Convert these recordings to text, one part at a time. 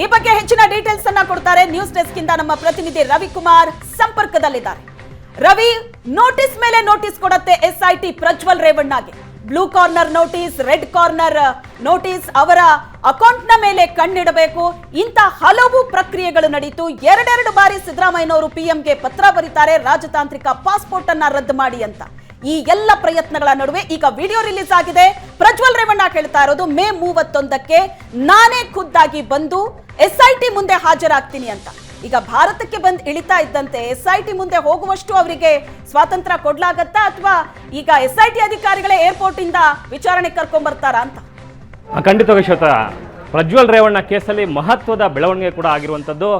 ಈ ಬಗ್ಗೆ ಹೆಚ್ಚಿನ ಡೀಟೇಲ್ಸ್ ಅನ್ನ ಕೊಡ್ತಾರೆ ನ್ಯೂಸ್ ಡೆಸ್ಕ್ ಇಂದ ನಮ್ಮ ಪ್ರತಿನಿಧಿ ರವಿಕುಮಾರ್ ಸಂಪರ್ಕದಲ್ಲಿದ್ದಾರೆ. ರವಿ ನೋಟಿಸ್ ಮೇಲೆ ನೋಟಿಸ್ ಕೊಡತ್ತೆ SIT Prajwal ರೇವಣ್ಣಗೆ. Blue corner notice red corner notice ಅವರ ಅಕೌಂಟ್ನ ಮೇಲೆ ಕಣ್ಣಿಡಬೇಕು. ಇಂಥ ಹಲವು ಪ್ರಕ್ರಿಯೆಗಳು ನಡೀತು. ಎರಡೆರಡು ಬಾರಿ ಸಿದ್ದರಾಮಯ್ಯನವರು ಪಿಎಂಗೆ ಪತ್ರ ಬರೀತಾರೆ. ರಾಜತಾಂತ್ರಿಕ ಪಾಸ್ಪೋರ್ಟ್ ಅನ್ನ ರದ್ದು ಮಾಡಿ ಅಂತ. ಈ ಎಲ್ಲ ಪ್ರಯತ್ನಗಳ ನಡುವೆ ಈಗ ವಿಡಿಯೋ ರಿಲೀಸ್ ಆಗಿದೆ. ಪ್ರಜ್ವಲ್ ರೇವಣ್ಣ ಕೇಳ್ತಾ ಇರೋದು, ಮೇ ಮೂವತ್ತೊಂದಕ್ಕೆ ನಾನೇ ಖುದ್ದಾಗಿ ಬಂದು ಎಸ್ಐಟಿ ಮುಂದೆ ಹಾಜರಾಗ್ತೀನಿ ಅಂತ. ಈಗ ಭಾರತಕ್ಕೆ ಬಂದು ಇಳಿತಾ ಇದ್ದಂತೆ ಎಸ್ಐಟಿ ಮುಂದೆ ಹೋಗುವಷ್ಟು ಅವರಿಗೆ ಸ್ವಾತಂತ್ರ್ಯ ಕೊಡ್ಲಾಗತ್ತಾ ಅಥವಾ ಈಗ ಎಸ್ಐಟಿ ಅಧಿಕಾರಿಗಳೇ ಏರ್ಪೋರ್ಟ್ ಇಂದ ವಿಚಾರಣೆ ಕರ್ಕೊಂಡ್ ಬರ್ತಾರಾ ಅಂತ ಖಂಡಿತ ಪ್ರಜ್ವಲ್ ರೇವಣ್ಣ ಕೇಸಲ್ಲಿ ಮಹತ್ವದ ಬೆಳವಣಿಗೆ ಕೂಡ ಆಗಿರುವಂಥದ್ದು.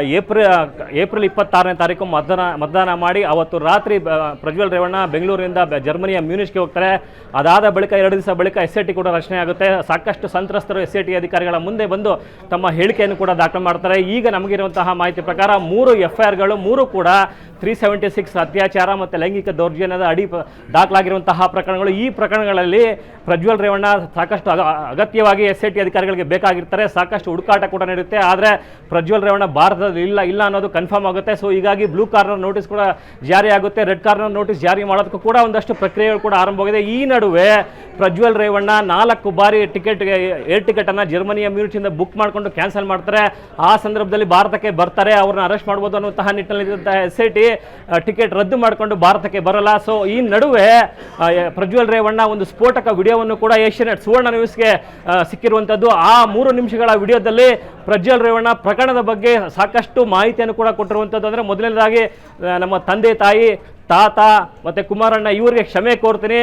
ಏಪ್ರಿಲ್ ಏಪ್ರಿಲ್ ಇಪ್ಪತ್ತಾರನೇ ತಾರೀಕು ಮತದಾನ ಮತದಾನ ಮಾಡಿ ಅವತ್ತು ರಾತ್ರಿ ಪ್ರಜ್ವಲ್ ರೇವಣ್ಣ ಬೆಂಗಳೂರಿನಿಂದ ಜರ್ಮನಿಯ ಮ್ಯೂನಿಷ್ಗೆ ಹೋಗ್ತಾರೆ. ಅದಾದ ಬಳಿಕ ಎರಡು ದಿವಸ ಬಳಿಕ ಎಸ್ ಟಿ ಕೂಡ ರಚನೆ ಆಗುತ್ತೆ. ಸಾಕಷ್ಟು ಸಂತ್ರಸ್ತರು ಎಸ್ ಟಿ ಅಧಿಕಾರಿಗಳ ಮುಂದೆ ಬಂದು ತಮ್ಮ ಹೇಳಿಕೆಯನ್ನು ಕೂಡ ದಾಖಲು ಮಾಡ್ತಾರೆ. ಈಗ ನಮಗಿರುವಂತಹ ಮಾಹಿತಿ ಪ್ರಕಾರ ಮೂರು ಎಫ್ ಐ ಮೂರು ಕೂಡ ತ್ರೀ ಸೆವೆಂಟಿ ಸಿಕ್ಸ್ ಅತ್ಯಾಚಾರ ಮತ್ತು ಲೈಂಗಿಕ ದೌರ್ಜನ್ಯದ ಅಡಿ ದಾಖಲಾಗಿರುವಂತಹ ಪ್ರಕರಣಗಳು. ಈ ಪ್ರಕರಣಗಳಲ್ಲಿ ಪ್ರಜ್ವಲ್ ರೇವಣ್ಣ ಸಾಕಷ್ಟು ಅಗ- ಅಗತ್ಯವಾಗಿ ಎಸ್ ಐ ಟಿ ಅಧಿಕಾರಿಗಳಿಗೆ ಬೇಕಾಗಿರ್ತಾರೆ. ಸಾಕಷ್ಟು ಹುಡುಕಾಟ ಕೂಡ ನಡೆಯುತ್ತೆ. ಆದರೆ ಪ್ರಜ್ವಲ್ ರೇವಣ್ಣ ಭಾರತದಲ್ಲಿ ಇಲ್ಲ ಇಲ್ಲ ಅನ್ನೋದು ಕನ್ಫರ್ಮ್ ಆಗುತ್ತೆ. ಸೊ ಹೀಗಾಗಿ ಬ್ಲೂ ಕಾರ್ನರ್ ನೋಟಿಸ್ ಕೂಡ ಜಾರಿ ಆಗುತ್ತೆ. ರೆಡ್ ಕಾರ್ನರ್ ನೋಟಿಸ್ ಜಾರಿ ಮಾಡೋದಕ್ಕೂ ಕೂಡ ಒಂದಷ್ಟು ಪ್ರಕ್ರಿಯೆಗಳು ಕೂಡ ಆರಂಭವಾಗಿದೆ ಈ ನಡುವೆ ಪ್ರಜ್ವಲ್ ರೇವಣ್ಣ ನಾಲ್ಕು ಬಾರಿ ಟಿಕೆಟ್ ಏರ್ ಟಿಕೆಟನ್ನು ಜರ್ಮನಿಯ ಮ್ಯೂಚಿಂದ ಬುಕ್ ಮಾಡಿಕೊಂಡು ಕ್ಯಾನ್ಸಲ್ ಮಾಡ್ತಾರೆ. ಆ ಸಂದರ್ಭದಲ್ಲಿ ಭಾರತಕ್ಕೆ ಬರ್ತಾರೆ. ಅವ್ರನ್ನ ಅರೆಸ್ಟ್ ಮಾಡ್ಬೋದು ಅನ್ನುವಂತಹ ನಿಟ್ಟಿನಲ್ಲಿ ಎಸ್ ಐ ಟಿ ಟಿಕೆಟ್ ರದ್ದು ಮಾಡಿಕೊಂಡು ಭಾರತಕ್ಕೆ ಬರಲ್ಲ. ಸೊ ಈ ನಡುವೆ ಪ್ರಜ್ವಲ್ ರೇವಣ್ಣ ಒಂದು ಸ್ಫೋಟಕ ವಿಡಿಯೋವನ್ನು ಕೂಡ ಏಷ್ಯಾನೆಟ್ ಸುವರ್ಣ ನ್ಯೂಸ್ಗೆ ಸಿಕ್ಕಿರುವಂಥದ್ದು ಆ ಮೂರು ನಿಮಿಷಗಳ ವಿಡಿಯೋದಲ್ಲಿ ಪ್ರಜ್ವಲ್ ರೇವಣ್ಣ ಪ್ರಕರಣದ ಬಗ್ಗೆ ಸಾಕಷ್ಟು ಮಾಹಿತಿಯನ್ನು ಕೂಡ ಕೊಟ್ಟಿರುವಂಥದ್ದು ಅಂದರೆ ಮೊದಲನೇದಾಗಿ ನಮ್ಮ ತಂದೆ ತಾಯಿ ತಾತ ಮತ್ತು ಕುಮಾರಣ್ಣ, ಇವರಿಗೆ ಕ್ಷಮೆ ಕೋರ್ತೀನಿ.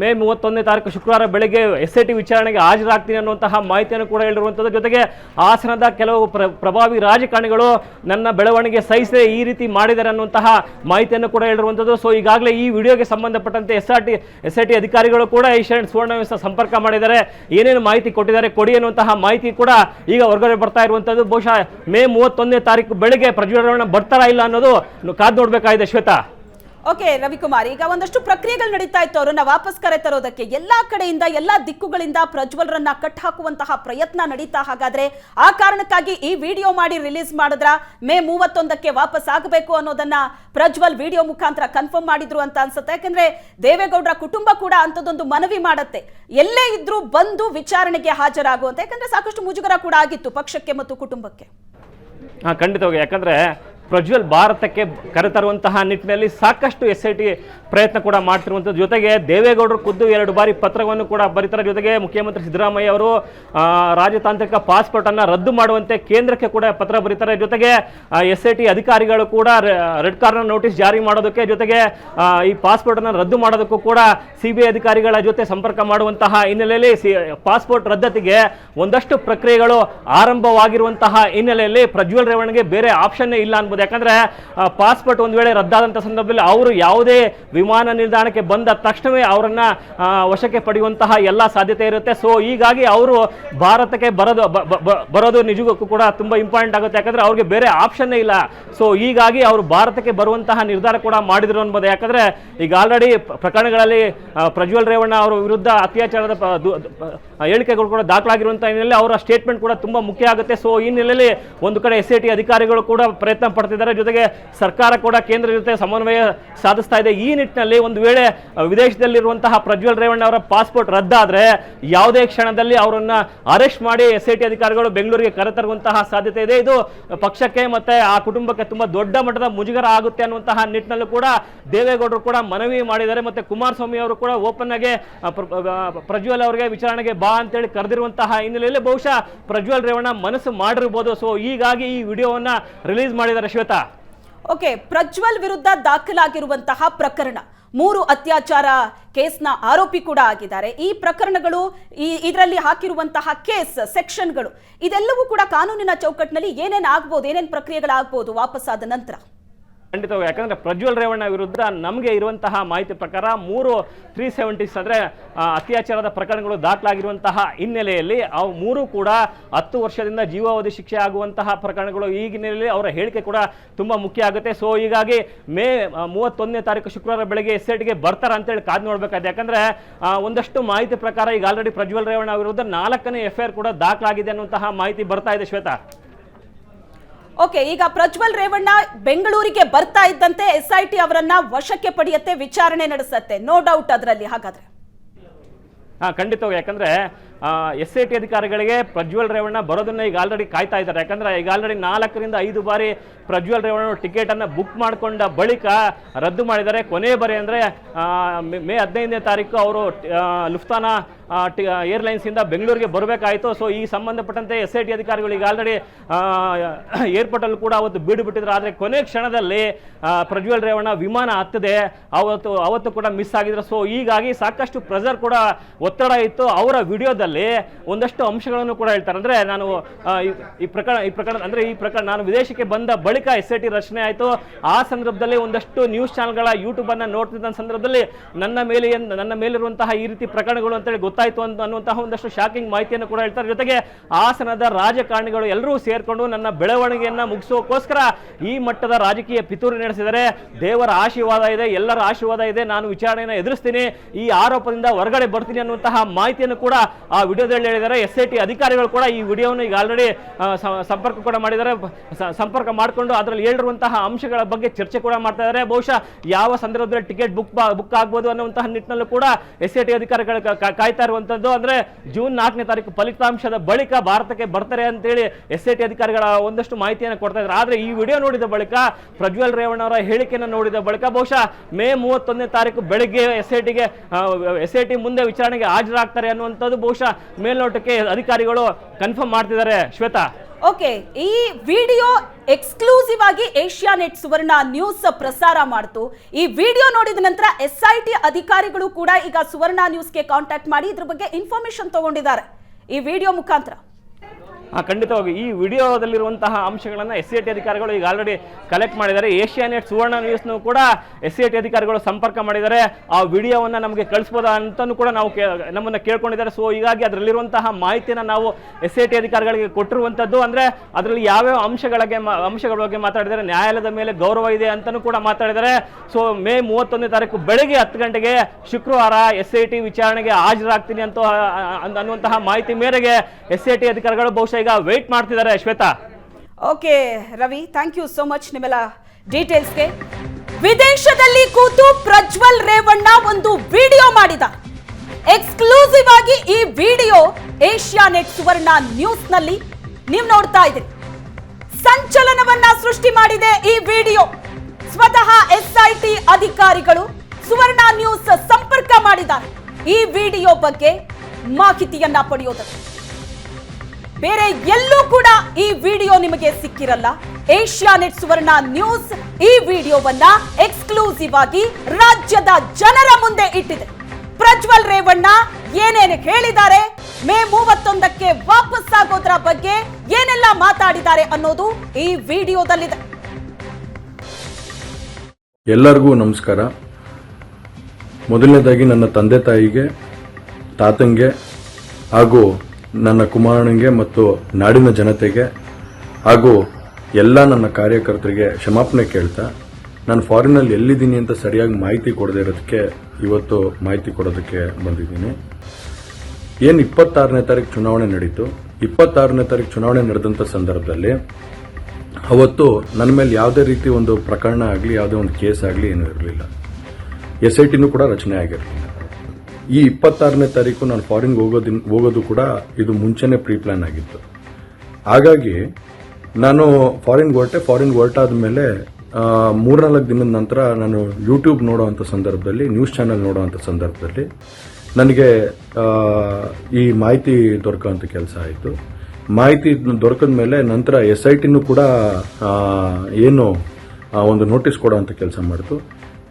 ಮೇ ಮೂವತ್ತೊಂದನೇ ತಾರೀಕು ಶುಕ್ರವಾರ ಬೆಳಗ್ಗೆ ಎಸ್ ಐ ಟಿ ವಿಚಾರಣೆಗೆ ಹಾಜರಾಗ್ತೀನಿ ಅನ್ನುವಂತಹ ಮಾಹಿತಿಯನ್ನು ಕೂಡ ಹೇಳಿರುವಂಥದ್ದು. ಜೊತೆಗೆ ಹಾಸನದ ಕೆಲವು ಪ್ರ, ಪ್ರಭಾವಿ ರಾಜಕಾರಣಿಗಳು ನನ್ನ ಬೆಳವಣಿಗೆ ಸಹಿಸದೆ ಈ ರೀತಿ ಮಾಡಿದ್ದಾರೆ ಅನ್ನುವಂತಹ ಮಾಹಿತಿಯನ್ನು ಕೂಡ ಹೇಳಿರುವಂಥದ್ದು. ಸೊ ಈಗಾಗಲೇ ಈ ವಿಡಿಯೋಗೆ ಸಂಬಂಧಪಟ್ಟಂತೆ S R T S I T ಅಧಿಕಾರಿಗಳು ಕೂಡ ಈಶ್ವರನ್ ಸುವರ್ಣ ಸಂಪರ್ಕ ಮಾಡಿದ್ದಾರೆ. ಏನೇನು ಮಾಹಿತಿ ಕೊಟ್ಟಿದ್ದಾರೆ ಕೊಡಿ ಅನ್ನುವಂತಹ ಮಾಹಿತಿ ಕೂಡ ಈಗ ಹೊರಗಡೆ ಬರ್ತಾ ಇರುವಂಥದ್ದು. ಬಹುಶಃ ಮೇ ಮೂವತ್ತೊಂದನೇ ತಾರೀಕು ಬೆಳಗ್ಗೆ ಪ್ರಜ್ವಲನ ಬರ್ತಾರ ಇಲ್ಲ ಅನ್ನೋದು ಕಾದು ನೋಡಬೇಕಾಗಿದೆ ಶ್ವೇತಾ. ಓಕೆ, ರವಿಕುಮಾರ್, ಈಗ ಒಂದಷ್ಟು ಪ್ರಕ್ರಿಯೆಗಳು ನಡೀತಾ ಇತ್ತು. ಅವರನ್ನ ವಾಪಸ್ ಕರೆ ತರೋದಕ್ಕೆ ಎಲ್ಲಾ ಕಡೆಯಿಂದ, ಎಲ್ಲಾ ದಿಕ್ಕುಗಳಿಂದ ಪ್ರಜ್ವಲ್ರನ್ನ ಕಟ್ ಹಾಕುವಂತಹ ಪ್ರಯತ್ನ ನಡೀತಾ ಹಾಗಾದ್ರೆ ಆ ಕಾರಣಕ್ಕಾಗಿ ಈ ವಿಡಿಯೋ ಮಾಡಿ ರಿಲೀಸ್ ಮಾಡಿದ್ರ? ಮೇ ಮೂವತ್ತೊಂದಕ್ಕೆ ವಾಪಸ್ ಆಗಬೇಕು ಅನ್ನೋದನ್ನ ಪ್ರಜ್ವಲ್ ವಿಡಿಯೋ ಮುಖಾಂತರ ಕನ್ಫರ್ಮ್ ಮಾಡಿದ್ರು ಅಂತ ಅನ್ಸುತ್ತೆ. ಯಾಕಂದ್ರೆ ದೇವೇಗೌಡರ ಕುಟುಂಬ ಕೂಡ ಅಂತದೊಂದು ಮನವಿ ಮಾಡತ್ತೆ. ಎಲ್ಲೇ ಇದ್ರೂ ಬಂದು ವಿಚಾರಣೆಗೆ ಹಾಜರಾಗುವಂತೆ. ಯಾಕಂದ್ರೆ ಸಾಕಷ್ಟು ಮುಜುಗರ ಕೂಡ ಆಗಿತ್ತು ಪಕ್ಷಕ್ಕೆ ಮತ್ತು ಕುಟುಂಬಕ್ಕೆ. ಖಂಡಿತವಾಗಿ ಯಾಕಂದರೆ ಪ್ರಜ್ವಲ್ ಭಾರತಕ್ಕೆ ಕರೆತರುವಂತಹ ನಿಟ್ಟಿನಲ್ಲಿ ಸಾಕಷ್ಟು ಎಸ್ ಐ ಟಿ ಪ್ರಯತ್ನ ಕೂಡ ಮಾಡ್ತಿರುವಂಥದ್ದು. ಜೊತೆಗೆ ದೇವೇಗೌಡರು ಖುದ್ದು ಎರಡು ಬಾರಿ ಪತ್ರವನ್ನು ಕೂಡ ಬರೀತಾರೆ. ಜೊತೆಗೆ ಮುಖ್ಯಮಂತ್ರಿ ಸಿದ್ದರಾಮಯ್ಯ ಅವರು ರಾಜತಾಂತ್ರಿಕ ಪಾಸ್ಪೋರ್ಟನ್ನು ರದ್ದು ಮಾಡುವಂತೆ ಕೇಂದ್ರಕ್ಕೆ ಕೂಡ ಪತ್ರ ಬರೀತಾರೆ. ಜೊತೆಗೆ ಎಸ್ ಐ ಟಿ ಅಧಿಕಾರಿಗಳು ಕೂಡ ರೆಡ್ ಕಾರ್ನರ್ ನೋಟಿಸ್ ಜಾರಿ ಮಾಡೋದಕ್ಕೆ, ಜೊತೆಗೆ ಈ ಪಾಸ್ಪೋರ್ಟನ್ನು ರದ್ದು ಮಾಡೋದಕ್ಕೂ ಕೂಡ ಸಿ ಬಿ ಐ ಅಧಿಕಾರಿಗಳ ಜೊತೆ ಸಂಪರ್ಕ ಮಾಡುವಂತಹ ಹಿನ್ನೆಲೆಯಲ್ಲಿ ಸಿ, ಪಾಸ್ಪೋರ್ಟ್ ರದ್ದತಿಗೆ ಒಂದಷ್ಟು ಪ್ರಕ್ರಿಯೆಗಳು ಆರಂಭವಾಗಿರುವಂತಹ ಹಿನ್ನೆಲೆಯಲ್ಲಿ ಪ್ರಜ್ವಲ್ ರೇವಣ್ಣಗೆ ಬೇರೆ ಆಪ್ಷನ್ನೇ ಇಲ್ಲ ಅನ್ಬೋದು. ಯಾಕಂದ್ರೆ ಪಾಸ್ಪೋರ್ಟ್ ಒಂದು ವೇಳೆ ರದ್ದಾದಂಥ ಸಂದರ್ಭದಲ್ಲಿ ಅವರು ಯಾವುದೇ ವಿಮಾನ ನಿಲ್ದಾಣಕ್ಕೆ ಬಂದ ತಕ್ಷಣವೇ ಅವರನ್ನ ವಶಕ್ಕೆ ಪಡೆಯುವಂತಹ ಎಲ್ಲ ಸಾಧ್ಯತೆ ಇರುತ್ತೆ. ಸೊ ಹೀಗಾಗಿ ಅವರು ಭಾರತಕ್ಕೆ ಬರೋದು ಬರೋದು ನಿಜಕ್ಕೂ ಕೂಡ ತುಂಬಾ ಇಂಪಾರ್ಟೆಂಟ್ ಆಗುತ್ತೆ. ಯಾಕಂದ್ರೆ, ಅವ್ರಿಗೆ ಬೇರೆ ಆಪ್ಷನ್ನೇ ಇಲ್ಲ. ಸೊ ಹೀಗಾಗಿ ಅವರು ಭಾರತಕ್ಕೆ ಬರುವಂತಹ ನಿರ್ಧಾರ ಕೂಡ ಮಾಡಿದ್ರು ಅನ್ಬೋದು. ಯಾಕಂದ್ರೆ, ಈಗ ಆಲ್ರೆಡಿ ಪ್ರಕರಣಗಳಲ್ಲಿ ಪ್ರಜ್ವಲ್ ರೇವಣ್ಣ ಅವರ ವಿರುದ್ಧ ಅತ್ಯಾಚಾರದ ಹೇಳಿಕೆಗಳು ಕೂಡ ದಾಖಲಾಗಿರುವಂತಹ ಹಿನ್ನೆಲೆಯಲ್ಲಿ ಅವರ ಸ್ಟೇಟ್ಮೆಂಟ್ ಕೂಡ ತುಂಬಾ ಮುಖ್ಯ ಆಗುತ್ತೆ. ಸೊ ಈ ಹಿನ್ನೆಲೆಯಲ್ಲಿ ಒಂದು ಕಡೆ ಎಸ್ ಅಧಿಕಾರಿಗಳು ಕೂಡ ಪ್ರಯತ್ನ ಪಡ್ತಿದ್ದಾರೆ ಜೊತೆಗೆ ಸರ್ಕಾರ ಕೂಡ ಕೇಂದ್ರ ಜೊತೆ ಸಮನ್ವಯ ಸಾಧಿಸ್ತಾ ಇದೆ. ಈ ನಿಟ್ಟಿನಲ್ಲಿ ಒಂದು ವೇಳೆ ವಿದೇಶದಲ್ಲಿರುವಂತಹ ಪ್ರಜ್ವಲ್ ರೇವಣ್ಣ ಅವರ ಪಾಸ್ಪೋರ್ಟ್ ರದ್ದಾದ್ರೆ, ಯಾವುದೇ ಕ್ಷಣದಲ್ಲಿ ಅವರನ್ನ ಅರೆಸ್ಟ್ ಮಾಡಿ ಎಸ್ ಐ ಟಿ ಅಧಿಕಾರಿಗಳು ಬೆಂಗಳೂರಿಗೆ ಕರೆತರುವಂತಹ ಸಾಧ್ಯತೆ ಇದೆ. ಇದು ಪಕ್ಷಕ್ಕೆ ಮತ್ತೆ ಆ ಕುಟುಂಬಕ್ಕೆ ತುಂಬಾ ದೊಡ್ಡ ಮಟ್ಟದ ಮುಜುಗರ ಆಗುತ್ತೆ ಅನ್ನುವಂತಹ ನಿಟ್ಟಿನಲ್ಲೂ ಕೂಡ ದೇವೇಗೌಡರು ಕೂಡ ಮನವಿ ಮಾಡಿದ್ದಾರೆ. ಮತ್ತೆ ಕುಮಾರಸ್ವಾಮಿ ಅವರು ಕೂಡ ಓಪನ್ ಆಗಿ ಪ್ರಜ್ವಲ್ ಅವರಿಗೆ ವಿಚಾರಣೆಗೆ ಬಾ ಅಂತೇಳಿ ಕರೆದಿರುವಂತಹ ಹಿನ್ನೆಲೆಯಲ್ಲಿ ಬಹುಶಃ ಪ್ರಜ್ವಲ್ ರೇವಣ್ಣ ಮನಸ್ಸು ಮಾಡಿರ್ಬೋದು. ಸೊ ಹೀಗಾಗಿ ಈ ವಿಡಿಯೋವನ್ನ ರಿಲೀಸ್ ಮಾಡಿದ್ದಾರೆ. ಶ್ವೇತಾ ಓಕೆ, ಪ್ರಜ್ವಲ್ ವಿರುದ್ಧ ದಾಖಲಾಗಿರುವಂತಹ ಪ್ರಕರಣ. ಮೂರು ಅತ್ಯಾಚಾರ ಕೇಸ್ನ ಆರೋಪಿ ಕೂಡ ಆಗಿದ್ದಾರೆ. ಈ ಪ್ರಕರಣಗಳು, ಈ ಇದರಲ್ಲಿ ಹಾಕಿರುವಂತಹ ಕೇಸ್, ಸೆಕ್ಷನ್ಗಳು, ಇದೆಲ್ಲವೂ ಕೂಡ ಕಾನೂನಿನ ಚೌಕಟ್ಟಿನಲ್ಲಿ ಏನೇನು ಆಗ್ಬೋದು, ಏನೇನು ಪ್ರಕ್ರಿಯೆಗಳಾಗ್ಬೋದು ವಾಪಸ್ಸಾದ ನಂತರ? ಖಂಡಿತವಾಗಿ ಯಾಕಂದರೆ ಪ್ರಜ್ವಲ್ ರೇವಣ್ಣ ವಿರುದ್ಧ ನಮಗೆ ಇರುವಂತಹ ಮಾಹಿತಿ ಪ್ರಕಾರ ಮೂರು ತ್ರೀ ಸೆವೆಂಟೀಸ್ ಅಂದರೆ ಅತ್ಯಾಚಾರದ ಪ್ರಕರಣಗಳು ದಾಖಲಾಗಿರುವಂತಹ ಹಿನ್ನೆಲೆಯಲ್ಲಿ ಅವು ಮೂರು ಕೂಡ ಹತ್ತು ವರ್ಷದಿಂದ ಜೀವಾವಧಿ ಶಿಕ್ಷೆ ಆಗುವಂತಹ ಪ್ರಕರಣಗಳು ಈ ಹಿನ್ನೆಲೆಯಲ್ಲಿ ಅವರ ಹೇಳಿಕೆ ಕೂಡ ತುಂಬ ಮುಖ್ಯ ಆಗುತ್ತೆ. ಸೊ ಹೀಗಾಗಿ ಮೇ ಮೂವತ್ತೊಂದನೇ ತಾರೀಕು ಶುಕ್ರವಾರ ಬೆಳಗ್ಗೆ ಎಸ್ ಐ ಟಿಗೆ ಬರ್ತಾರ ಅಂತೇಳಿ ಕಾದು ನೋಡಬೇಕಾದ ಯಾಕಂದರೆ ಒಂದಷ್ಟು ಮಾಹಿತಿ ಪ್ರಕಾರ ಈಗ ಆಲ್ರೆಡಿ ಪ್ರಜ್ವಲ್ ರೇವಣ್ಣ ವಿರುದ್ಧ ನಾಲ್ಕನೇ ಎಫ್ ಕೂಡ ದಾಖಲಾಗಿದೆ ಅನ್ನುವಂತಹ ಮಾಹಿತಿ ಬರ್ತಾ ಇದೆ ಶ್ವೇತಾ. ಓಕೆ, ಈಗ ಪ್ರಜ್ವಲ್ ರೇವಣ್ಣ ಬೆಂಗಳೂರಿಗೆ ಬರ್ತಾ ಇದ್ದಂತೆ ಎಸ್ ಐ ಟಿ ಅವರನ್ನ ವಶಕ್ಕೆ ಪಡೆಯತ್ತೆ, ವಿಚಾರಣೆ ನಡೆಸತ್ತೆ. ನೋ ಡೌಟ್ ಅದರಲ್ಲಿ ಹಾಗಾದ್ರೆ. ಹಾ ಖಂಡಿತವಾಗಿ ಯಾಕಂದ್ರೆ ಎಸ್ ಐ ಟಿ ಅಧಿಕಾರಿಗಳಿಗೆ ಪ್ರಜ್ವಲ್ ರೇವಣ್ಣ ಬರೋದನ್ನ ಈಗ ಆಲ್ರೆಡಿ ಕಾಯ್ತಾ ಇದ್ದಾರೆ. ಯಾಕಂದ್ರೆ ಈಗ ಆಲ್ರೆಡಿ ನಾಲ್ಕರಿಂದ ಐದು ಬಾರಿ ಪ್ರಜ್ವಲ್ ರೇವಣ್ಣ ಟಿಕೆಟ್ ಅನ್ನ ಬುಕ್ ಮಾಡಿಕೊಂಡ ಬಳಿಕ ರದ್ದು ಮಾಡಿದ್ದಾರೆ. ಕೊನೆ ಬಾರಿ ಅಂದ್ರೆ ಮೇ- ಹದಿನೈದನೇ ತಾರೀಕು ಅವರು ಲುಫ್ತಾನ ಏರ್ಲೈನ್ಸ್ ಇಂದ ಬೆಂಗಳೂರಿಗೆ ಬರಬೇಕಾಯಿತು. ಸೊ ಈ ಸಂಬಂಧಪಟ್ಟಂತೆ ಎಸ್ ಐ ಟಿ ಅಧಿಕಾರಿಗಳು ಈಗ ಆಲ್ರೆಡಿ ಏರ್ಪೋರ್ಟ್ ಅಲ್ಲಿ ಕೂಡ ಅವತ್ತು ಬೀಡು ಬಿಟ್ಟಿದ್ರು. ಆದ್ರೆ ಕೊನೆ ಕ್ಷಣದಲ್ಲಿ ಪ್ರಜ್ವಲ್ ರೇವಣ್ಣ ವಿಮಾನ ಹತ್ತದೆ. ಅವತ್ತು ಅವತ್ತು ಕೂಡ ಮಿಸ್ ಆಗಿದ್ರು. ಸೊ ಹೀಗಾಗಿ ಸಾಕಷ್ಟು ಪ್ರೆಸರ್ ಕೂಡ ಒತ್ತಡ ಇತ್ತು. ಅವರ ವಿಡಿಯೋದಲ್ಲಿ ಒಂದಷ್ಟು ಅಂಶಗಳನ್ನು ಕೂಡ ಹೇಳ್ತಾರೆ. ಅಂದ್ರೆ ನಾನು ಈ- ಪ್ರಕರಣ, ಈ ಪ್ರಕರಣ, ಅಂದ್ರೆ ಈ ಪ್ರಕರಣ, ನಾನು ವಿದೇಶಕ್ಕೆ ಬಂದ ಬಳಿಕ ಎಸ್ ಐ ಟಿ ರಚನೆ ಆಯಿತು. ಆ ಸಂದರ್ಭದಲ್ಲಿ ಒಂದಷ್ಟು ನ್ಯೂಸ್ ಚಾನಲ್ಗಳ ಯೂಟ್ಯೂಬನ್ನು ನೋಡ್ತಿದ್ದ ಸಂದರ್ಭದಲ್ಲಿ ನನ್ನ ಮೇಲೆ ನನ್ನ ಮೇಲಿರುವಂತಹ ಈ ರೀತಿ ಪ್ರಕರಣಗಳು ಅಂತೇಳಿ ಗೊತ್ತಾಯಿತು ಅಂತ ಅನ್ನುವಂತಹ ಒಂದಷ್ಟು ಶಾಕಿಂಗ್ ಮಾಹಿತಿಯನ್ನು ಕೂಡ ಹೇಳ್ತಾರೆ. ಜೊತೆಗೆ ಹಾಸನದ ರಾಜಕಾರಣಿಗಳು ಎಲ್ಲರೂ ಸೇರಿಕೊಂಡು ನನ್ನ ಬೆಳವಣಿಗೆಯನ್ನ ಮುಗಿಸೋಕ್ಕೋಸ್ಕರ ಈ ಮಟ್ಟದ ರಾಜಕೀಯ ಪಿತೂರಿ ನಡೆಸಿದರೆ ದೇವರ ಆಶೀರ್ವಾದ ಇದೆ, ಎಲ್ಲರ ಆಶೀರ್ವಾದ ಇದೆ. ನಾನು ವಿಚಾರಣೆಯನ್ನು ಎದುರಿಸ್ತೀನಿ. ಈ ಆರೋಪದಿಂದ ಹೊರಗಡೆ ಬರ್ತೀನಿ ಅನ್ನುವಂತಹ ಮಾಹಿತಿಯನ್ನು ಕೂಡ ಆ ವಿಡಿಯೋದಲ್ಲಿ ಹೇಳಿದ್ದಾರೆ ಎಸ್ ಐ ಟಿ ಅಧಿಕಾರಿಗಳು ಕೂಡ ಈ ವಿಡಿಯೋವನ್ನು ಈಗ ಆಲ್ರೆಡಿ ಸಂಪರ್ಕ ಕೂಡ ಮಾಡಿದ್ದಾರೆ. ಸಂಪರ್ಕ ಮಾಡಿಕೊಂಡು ಅದರಲ್ಲಿ ಹೇಳಿರುವಂತಹ ಅಂಶಗಳ ಬಗ್ಗೆ ಚರ್ಚೆ ಕೂಡ ಮಾಡ್ತಾ ಇದ್ದಾರೆ. ಬಹುಶಃ ಯಾವ ಸಂದರ್ಭದಲ್ಲಿ ಟಿಕೆಟ್ ಬುಕ್ ಬುಕ್ ಆಗ್ಬೋದು ಅನ್ನುವಂತಹ ನಿಟ್ಟಿನಲ್ಲೂ ಕೂಡ ಎಸ್ ಐ ಟಿ ಅಧಿಕಾರಿಗಳು ಕಾಯ್ತಾ ಇರುವಂತದ್ದು. ಅಂದ್ರೆ ಜೂನ್ ನಾಲ್ಕನೇ ತಾರೀಕು ಫಲಿತಾಂಶದ ಬಳಿಕ ಭಾರತಕ್ಕೆ ಬರ್ತಾರೆ ಅಂತೇಳಿ ಎಸ್ ಐ ಟಿ ಅಧಿಕಾರಿಗಳ ಒಂದಷ್ಟು ಮಾಹಿತಿಯನ್ನು ಕೊಡ್ತಾ ಇದ್ದಾರೆ. ಆದ್ರೆ ಈ ವಿಡಿಯೋ ನೋಡಿದ ಬಳಿಕ, ಪ್ರಜ್ವಲ್ ರೇವಣ್ಣ ಅವರ ಹೇಳಿಕೆಯನ್ನು ನೋಡಿದ ಬಳಿಕ ಬಹುಶಃ ಮೇ ಮೂವತ್ತೊಂದನೇ ತಾರೀಕು ಬೆಳಗ್ಗೆ ಎಸ್ ಐ ಟಿಗೆ ಎಸ್ ಐ ಟಿ ಮುಂದೆ ವಿಚಾರಣೆಗೆ ಹಾಜರಾಗ್ತಾರೆ ಅನ್ನುವಂಥದ್ದು ಬಹುಶಃ ಮೇಲ್ನೋಟಕ್ಕೆ ಅಧಿಕಾರಿಗಳು ಕನ್ಫರ್ಮ್ ಮಾಡ್ತಿದ್ದಾರೆ. ಶ್ವೇತಾ. ಓಕೆ, ಈ ವಿಡಿಯೋ ಎಕ್ಸ್ಕ್ಲೂಸಿವ್ ಆಗಿ ಏಷ್ಯಾ ನೆಟ್ ಸುವರ್ಣ ನ್ಯೂಸ್ ಪ್ರಸಾರ ಮಾಡ್ತು. ಈ ವಿಡಿಯೋ ನೋಡಿದ ನಂತರ ಎಸ್ ಐ ಟಿ ಅಧಿಕಾರಿಗಳು ಕೂಡ ಈಗ ಸುವರ್ಣ ನ್ಯೂಸ್ಗೆ ಕಾಂಟ್ಯಾಕ್ಟ್ ಮಾಡಿ ಇದ್ರ ಬಗ್ಗೆ ಇನ್ಫಾರ್ಮೇಶನ್ ತಗೊಂಡಿದ್ದಾರೆ. ಈ ವಿಡಿಯೋ ಮುಖಾಂತರ. ಖಂಡಿತವಾಗಿ ಈ ವಿಡಿಯೋದಲ್ಲಿರುವಂತಹ ಅಂಶಗಳನ್ನು ಎಸ್ ಸಿ ಟಿ ಅಧಿಕಾರಿಗಳು ಈಗ ಆಲ್ರೆಡಿ ಕಲೆಕ್ಟ್ ಮಾಡಿದ್ದಾರೆ. ಏಷ್ಯಾ ನೆಟ್ ಸುವರ್ಣ ನ್ಯೂಸ್ನೂ ಕೂಡ ಎಸ್ ಸಿ ಅಧಿಕಾರಿಗಳು ಸಂಪರ್ಕ ಮಾಡಿದ್ದಾರೆ. ಆ ವಿಡಿಯೋವನ್ನು ನಮಗೆ ಕಳಿಸ್ಬೋದಾ ಅಂತಲೂ ಕೂಡ ನಾವು ಕೇ, ನಮ್ಮನ್ನು ಕೇಳ್ಕೊಂಡಿದ್ದಾರೆ. ಸೊ ಹೀಗಾಗಿ ಅದರಲ್ಲಿರುವಂತಹ ಮಾಹಿತಿಯನ್ನು ನಾವು ಎಸ್ ಟಿ ಅಧಿಕಾರಿಗಳಿಗೆ ಕೊಟ್ಟಿರುವಂಥದ್ದು ಅಂದರೆ ಅದರಲ್ಲಿ ಯಾವ್ಯಾವ ಅಂಶಗಳಿಗೆ ಅಂಶಗಳ ಬಗ್ಗೆ ಮಾತಾಡಿದ್ದಾರೆ, ನ್ಯಾಯಾಲಯದ ಮೇಲೆ ಗೌರವ ಇದೆ ಅಂತಲೂ ಕೂಡ ಮಾತಾಡಿದ್ದಾರೆ. ಸೊ ಮೇ ಮೂವತ್ತೊಂದನೇ ತಾರೀಕು ಬೆಳಗ್ಗೆ ಹತ್ತು ಗಂಟೆಗೆ ಶುಕ್ರವಾರ ಎಸ್ ಐ ಟಿ ವಿಚಾರಣೆಗೆ ಹಾಜರಾಗ್ತೀನಿ ಅಂತ ಅನ್ನುವಂತಹ ಮಾಹಿತಿ ಮೇರೆಗೆ ಎಸ್ ಐ ಟಿ ಅಧಿಕಾರಿಗಳು ಬಹುಶಃ ಈಗ ವೆಯ್ಟ್ ಮಾಡ್ತಿದ್ದಾರೆ Shweta. Okay, Ravi thank you so much ನಿಮ್ಮೆಲ್ಲ ಡೀಟೇಲ್ಸ್ಗೆ ವಿದೇಶದಲ್ಲಿ ಕೂತು ಪ್ರಜ್ವಲ್ ರೇವಣ್ಣ ಒಂದು ವಿಡಿಯೋ ಮಾಡಿದ ಎಕ್ಸ್ಕ್ಲೂಸಿವ್ ಆಗಿ ಈ ವಿಡಿಯೋ ಏಷ್ಯಾ ನೆಟ್ ಸುವರ್ಣ ನ್ಯೂಸ್ನಲ್ಲಿ ನೀವು ನೋಡ್ತಾ ಇದ್ದೀರಿ. ಸಂಚಲನವನ್ನ ಸೃಷ್ಟಿ ಮಾಡಿದೆ ಈ ವಿಡಿಯೋ ಸ್ವತಃ ಎಸ್ಐಟಿ ಅಧಿಕಾರಿಗಳು ಸುವರ್ಣ ನ್ಯೂಸ್ ಸಂಪರ್ಕ ಮಾಡಿದ್ದಾರೆ. ಈ ವಿಡಿಯೋ ಬಗ್ಗೆ ಮಾಹಿತಿಯನ್ನ ಪಡೆಯೋದಕ್ಕೆ. ಬೇರೆ ಎಲ್ಲೂ ಕೂಡ ಈ ವಿಡಿಯೋ ನಿಮಗೆ ಸಿಕ್ಕಿರಲ್ಲ. ಏಷ್ಯಾ ನೆಟ್ ಸುವರ್ಣ ನ್ಯೂಸ್ ಈ ವಿಡಿಯೋವನ್ನ ಎಕ್ಸ್ಕ್ಲೂಸಿವ್ ಆಗಿ ರಾಜ್ಯದ ಜನರ ಮುಂದೆ ಇಟ್ಟಿದೆ. ಪ್ರಜ್ವಲ್ ರೇವಣ್ಣ ಏನೇನು ಹೇಳಿದ್ದಾರೆ, ಮೇ ಮೂವತ್ತೊಂದಕ್ಕೆ ವಾಪಸ್ ಆಗೋದ್ರ ಬಗ್ಗೆ ಏನೆಲ್ಲ ಮಾತಾಡಿದ್ದಾರೆ ಅನ್ನೋದು ಈ ವಿಡಿಯೋದಲ್ಲಿದೆ. ಎಲ್ಲರಿಗೂ ನಮಸ್ಕಾರ. ಮೊದಲನೇದಾಗಿ ನನ್ನ ತಂದೆ ತಾಯಿಗೆ, ತಾತಂಗೆ ಹಾಗೂ ನನ್ನ ಕುಮಾರನಿಗೆ ಮತ್ತು ನಾಡಿನ ಜನತೆಗೆ ಹಾಗೂ ಎಲ್ಲ ನನ್ನ ಕಾರ್ಯಕರ್ತರಿಗೆ ಕ್ಷಮಾಪಣೆ ಕೇಳ್ತಾ, ನಾನು ಫಾರಿನಲ್ಲಿ ಎಲ್ಲಿದ್ದೀನಿ ಅಂತ ಸರಿಯಾಗಿ ಮಾಹಿತಿ ಕೊಡದೇ ಇರೋದಕ್ಕೆ, ಇವತ್ತು ಮಾಹಿತಿ ಕೊಡೋದಕ್ಕೆ ಬಂದಿದ್ದೀನಿ. ಏನು ಇಪ್ಪತ್ತಾರನೇ ತಾರೀಕು ಚುನಾವಣೆ ನಡೀತು. ಇಪ್ಪತ್ತಾರನೇ ತಾರೀಕು ಚುನಾವಣೆ ನಡೆದಂಥ ಸಂದರ್ಭದಲ್ಲಿ ಅವತ್ತು ನನ್ನ ಮೇಲೆ ಯಾವುದೇ ರೀತಿ ಒಂದು ಪ್ರಕರಣ ಆಗಲಿ, ಯಾವುದೇ ಒಂದು ಕೇಸ್ ಆಗಲಿ ಏನೂ ಇರಲಿಲ್ಲ. ಎಸ್ ಐ ಟಿನೂ ಕೂಡ ರಚನೆ ಆಗಿರಲಿಲ್ಲ. ಈ ಇಪ್ಪತ್ತಾರನೇ ತಾರೀಕು ನಾನು ಫಾರಿನ್ಗೆ ಹೋಗೋದಿನ್ ಹೋಗೋದು ಕೂಡ ಇದು ಮುಂಚೆನೇ ಪ್ರೀ ಪ್ಲಾನ್ ಆಗಿತ್ತು. ಹಾಗಾಗಿ ನಾನು ಫಾರಿನ್ಗೆ ಹೊರಟೆ ಫಾರಿನ್ಗೆ ಹೊರಟಾದ ಮೇಲೆ ಮೂರ್ನಾಲ್ಕು ದಿನದ ನಂತರ ನಾನು ಯೂಟ್ಯೂಬ್ ನೋಡೋವಂಥ ಸಂದರ್ಭದಲ್ಲಿ ನ್ಯೂಸ್ ಚಾನೆಲ್ ನೋಡೋವಂಥ ಸಂದರ್ಭದಲ್ಲಿ ನನಗೆ ಈ ಮಾಹಿತಿ ದೊರಕೋವಂಥ ಕೆಲಸ ಆಯಿತು. ಮಾಹಿತಿ ದೊರಕಿದ ಮೇಲೆ ನಂತರ ಎಸ್ ಐ ಟಿನೂ ಕೂಡ ಏನು ಒಂದು ನೋಟಿಸ್ ಕೊಡುವಂಥ ಕೆಲಸ ಮಾಡಿತು.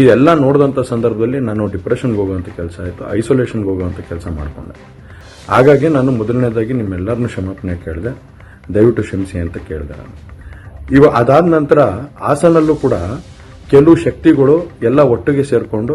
ಇದೆಲ್ಲ ನೋಡಿದಂಥ ಸಂದರ್ಭದಲ್ಲಿ ನಾನು ಡಿಪ್ರೆಷನ್ಗೆ ಹೋಗುವಂಥ ಕೆಲಸ ಆಯಿತು ಐಸೋಲೇಷನ್ಗೆ ಹೋಗುವಂಥ ಕೆಲಸ ಮಾಡಿಕೊಂಡೆ. ಹಾಗಾಗಿ ನಾನು ಮೊದಲನೇದಾಗಿ ನಿಮ್ಮೆಲ್ಲರನ್ನೂ ಕ್ಷಮಾಪಣೆ ಕೇಳಿದೆ, ದಯವಿಟ್ಟು ಕ್ಷಮಿಸಿ ಅಂತ ಕೇಳಿದೆ ನಾನು. ಇವ ಅದಾದ ನಂತರ ಹಾಸನಲ್ಲೂ ಕೂಡ ಕೆಲವು ಶಕ್ತಿಗಳು ಎಲ್ಲ ಒಟ್ಟಿಗೆ ಸೇರಿಕೊಂಡು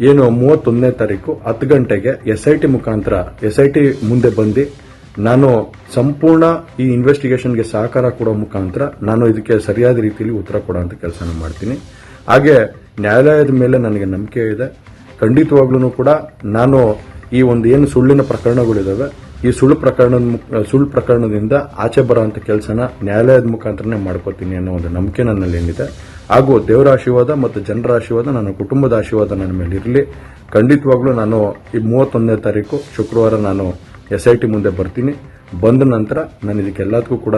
ಏನು ಮೂವತ್ತೊಂದನೇ ತಾರೀಕು ಹತ್ತು ಗಂಟೆಗೆ ಎಸ್ ಐ ಟಿ ಮುಖಾಂತರ ಎಸ್ ಐ ಟಿ ಮುಂದೆ ಬಂದು ನಾನು ಸಂಪೂರ್ಣ ಈ ಇನ್ವೆಸ್ಟಿಗೇಷನ್ಗೆ ಸಹಕಾರ ಕೊಡೋ ಮುಖಾಂತರ ನಾನು ಇದಕ್ಕೆ ಸರಿಯಾದ ರೀತಿಯಲ್ಲಿ ಉತ್ತರ ಕೊಡೋಂಥ ಕೆಲಸನ ಮಾಡ್ತೀನಿ. ಹಾಗೆ ನ್ಯಾಯಾಲಯದ ಮೇಲೆ ನನಗೆ ನಂಬಿಕೆ ಇದೆ. ಖಂಡಿತವಾಗ್ಲೂ ಕೂಡ ನಾನು ಈ ಒಂದು ಏನು ಸುಳ್ಳಿನ ಪ್ರಕರಣಗಳಿದ್ದಾವೆ ಈ ಸುಳ್ಳು ಪ್ರಕರಣದ ಮುಖ- ಸುಳ್ಳು ಪ್ರಕರಣದಿಂದ ಆಚೆ ಬರೋಂಥ ಕೆಲಸನ ನ್ಯಾಯಾಲಯದ ಮುಖಾಂತರನೇ ಮಾಡ್ಕೋತೀನಿ ಅನ್ನೋ ಒಂದು ನಂಬಿಕೆ ನನ್ನಲ್ಲಿ ಏನಿದೆ. ಹಾಗೂ ದೇವರ ಆಶೀರ್ವಾದ ಮತ್ತು ಜನರ ಆಶೀರ್ವಾದ ನನ್ನ ಕುಟುಂಬದ ಆಶೀರ್ವಾದ ನನ್ನ ಮೇಲೆ ಇರಲಿ. ಖಂಡಿತವಾಗ್ಲೂ ನಾನು ಈ ಮೂವತ್ತೊಂದನೇ ತಾರೀಕು, ಶುಕ್ರವಾರ ನಾನು ಎಸ್ ಐ ಟಿ ಮುಂದೆ ಬರ್ತೀನಿ. ಬಂದ ನಂತರ ನಾನು ಇದಕ್ಕೆಲ್ಲದಕ್ಕೂ ಕೂಡ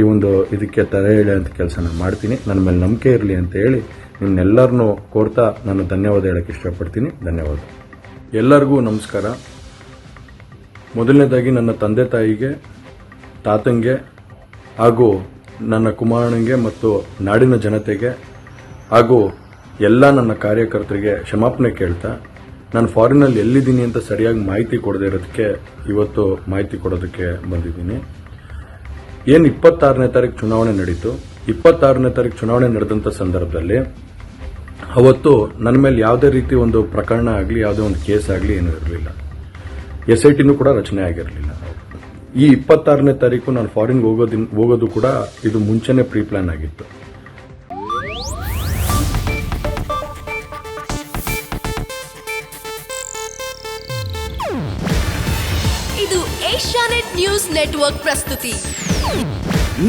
ಈ ಒಂದು ಇದಕ್ಕೆ ತಲೆ ಅಂತ ಕೆಲಸನ ಮಾಡ್ತೀನಿ. ನನ್ನ ಮೇಲೆ ನಂಬಿಕೆ ಇರಲಿ ಅಂತ ಹೇಳಿ ನಿಮ್ಮೆಲ್ಲರನ್ನೂ ಕೋರ್ತಾ ನಾನು ಧನ್ಯವಾದ ಹೇಳಕ್ಕೆ ಇಷ್ಟಪಡ್ತೀನಿ. ಧನ್ಯವಾದ. ಎಲ್ಲರಿಗೂ ನಮಸ್ಕಾರ. ಮೊದಲನೇದಾಗಿ ನನ್ನ ತಂದೆ ತಾಯಿಗೆ, ತಾತಂಗೆ ಹಾಗೂ ನನ್ನ ಕುಮಾರನಿಗೆ ಮತ್ತು ನಾಡಿನ ಜನತೆಗೆ ಹಾಗೂ ಎಲ್ಲ ನನ್ನ ಕಾರ್ಯಕರ್ತರಿಗೆ ಕ್ಷಮಾಪಣೆ ಕೇಳ್ತಾ, ನಾನು ಫಾರಿನಲ್ಲಿ ಎಲ್ಲಿದ್ದೀನಿ ಅಂತ ಸರಿಯಾಗಿ ಮಾಹಿತಿ ಕೊಡದೇ ಇರೋದಕ್ಕೆ ಇವತ್ತು ಮಾಹಿತಿ ಕೊಡೋದಕ್ಕೆ ಬಂದಿದ್ದೀನಿ. ಏನು ಇಪ್ಪತ್ತಾರನೇ ತಾರೀಕು ಚುನಾವಣೆ ನಡೀತು. ಇಪ್ಪತ್ತಾರನೇ ತಾರೀಕು ಚುನಾವಣೆ ನಡೆದಂಥ ಸಂದರ್ಭದಲ್ಲಿ ಅವತ್ತು ನನ್ನ ಮೇಲೆ ಯಾವುದೇ ರೀತಿ ಒಂದು ಪ್ರಕರಣ ಆಗಲಿ, ಯಾವುದೇ ಒಂದು ಕೇಸ್ ಆಗಲಿ ಏನೂ ಇರಲಿಲ್ಲ. ಎಸ್ ಐ ಟಿನೂ ಕೂಡ ರಚನೆ ಆಗಿರಲಿಲ್ಲ. ಈ ಇಪ್ಪತ್ತಾರನೇ ತಾರೀಕು ನಾನು ಫಾರಿನ್ಗೆ ಹೋಗೋದಿನ್ ಹೋಗೋದು ಕೂಡ ಇದು ಮುಂಚೆನೆ ಪ್ರೀ ಪ್ಲಾನ್ ಆಗಿತ್ತು. ಇದು ಏಷ್ಯಾನೆಟ್ ನ್ಯೂಸ್ ನೆಟ್ವರ್ಕ್ ಪ್ರಸ್ತುತಿ.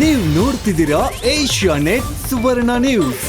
ನೀವು ನೋಡ್ತಿದ್ದೀರಾ ಏಷ್ಯಾ ನೆಟ್ ಸುವರ್ಣ ನ್ಯೂಸ್.